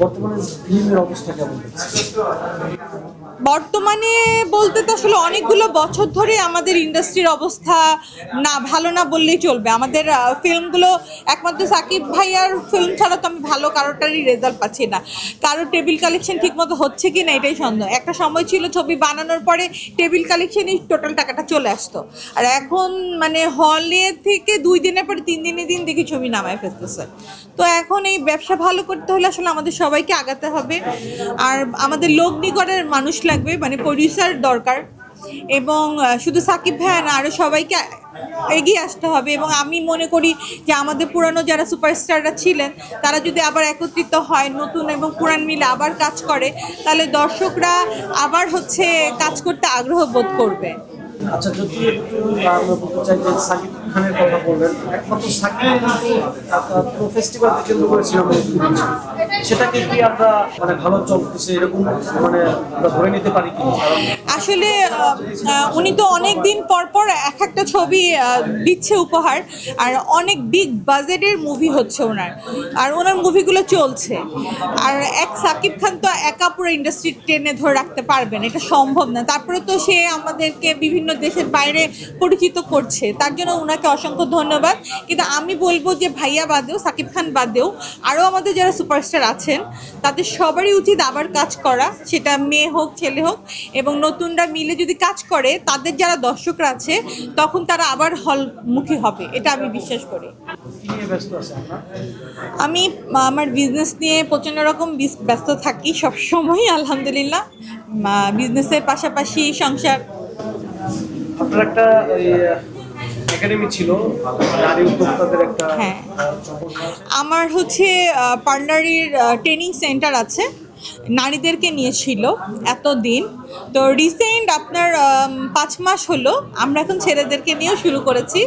বর্তমানে ফিল্মের অবস্থা কেমন বর্তমানে বলতে তো আসলে অনেকগুলো বছর ধরে আমাদের ইন্ডাস্ট্রির অবস্থা না, ভালো না বললেই চলবে। আমাদের ফিল্মগুলো একমাত্র সাকিব ভাইয়ার ফিল্ম ছাড়া তো আমি ভালো কারোটারই রেজাল্ট পাচ্ছি না। কারও টেবিল কালেকশন ঠিকমতো হচ্ছে কি না এটাই সন্দেহ। একটা সময় ছিল ছবি বানানোর পরে টেবিল কালেকশনই টোটাল টাকাটা চলে আসতো। আর এখন মানে হলে থেকে দুই দিনের পরে তিন দিনে দিন দেখি ছবি নামায় ফেলতেছে। তো এখন এই ব্যবসা ভালো করতে হলে আসলে আমাদের সবাইকে আগাতে হবে। আর আমাদের লোক নিকটের মানুষ লাগবে মানে প্রডিউসার দরকার। এবং শুধু সাকিব ভাইয়া না আরও সবাইকে এগিয়ে আসতে হবে। এবং আমি মনে করি যে আমাদের পুরানো যারা সুপারস্টাররা ছিলেন, তারা যদি আবার একত্রিত হয় নতুন এবং পুরান মিলে আবার কাজ করে, তাহলে দর্শকরা আবার হচ্ছে কাজ করতে আগ্রহ বোধ করবে। আচ্ছা একটু আমরা বলতে চাই যে সাকিব খানের কথা বললেন, একমাত্র সাকিব কিন্তু ফেস্টিভ্যালকে কেন্দ্র করে সিনেমা মুক্তি দিচ্ছে সেটাকে কি আমরা মানে ভালো চলতেছে এরকম মানে আমরা ধরে নিতে পারি কি আসলে উনি তো অনেক দিন পর পর এক একটা ছবি দিচ্ছে উপহার, আর অনেক বিগ বাজেটের মুভি হচ্ছে ওনার, আর ওনার মুভিগুলো চলছে। আর এক সাকিব খান তো একা পুরো ইন্ডাস্ট্রি টেনে ধরে রাখতে পারবেন, এটা সম্ভব না। তারপরে তো সে আমাদেরকে বিভিন্ন দেশের বাইরে পরিচিত করছে, তার জন্য ওনাকে অসংখ্য ধন্যবাদ। কিন্তু আমি বলব যে ভাইয়া বাদেও, সাকিব খান বাদেও, আরও আমাদের যারা সুপারস্টার আছেন, তাদের সবারই উচিত আবার কাজ করা, সেটা মেয়ে হোক, ছেলে হোক, এবং নতুনরা মিলে যদি কাজ করে তাদের যারা দর্শকরা আছে তখন তারা আবার হলমুখী হবে এটা আমি বিশ্বাস করি। আমি আমার বিজনেস নিয়ে প্রচণ্ড রকম ব্যস্ত থাকি সবসময় আলহামদুলিল্লাহ। বিজনেসের পাশাপাশি সংসার। আপনার একটা একাডেমি ছিল নারী উদ্যোক্তাদের একটা হ্যাঁ। আমার হচ্ছে পার্লারির ট্রেনিং সেন্টার আছে। নারীদেরকে নিয়েছিল এতদিন। তো রিসেন্ট আপনার পাঁচ মাস হলো, আমরা এখন ছেলেদেরকে নিয়েও শুরু করেছি।